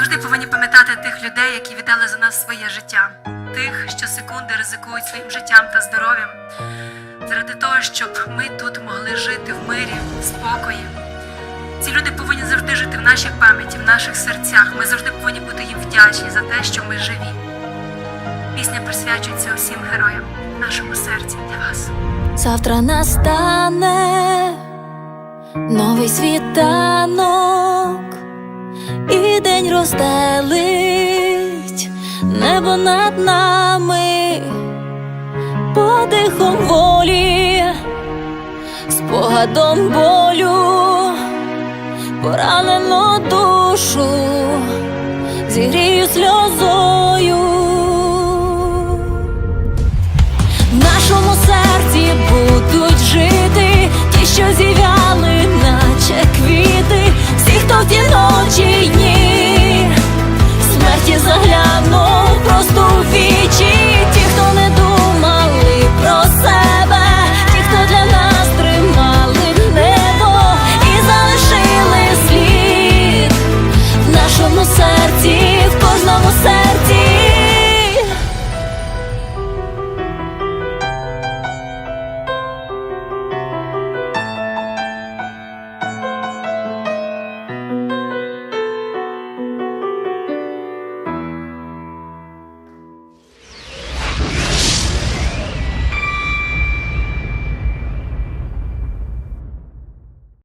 завжди повинні пам'ятати тих людей, які віддали за нас своє життя, тих, що секунди ризикують своїм життям та здоров'ям, заради того, щоб ми тут могли жити в мирі, в спокої. Ці люди повинні завжди жити в нашій пам'яті, в наших серцях. Ми завжди повинні бути їм вдячні за те, що ми живі. Пісня присвячується усім героям нашому серці для вас. Завтра настане новий світанок, день розстелить небо над нами, подихом волі, спогадом болю, поранено душу, зігрію сльозою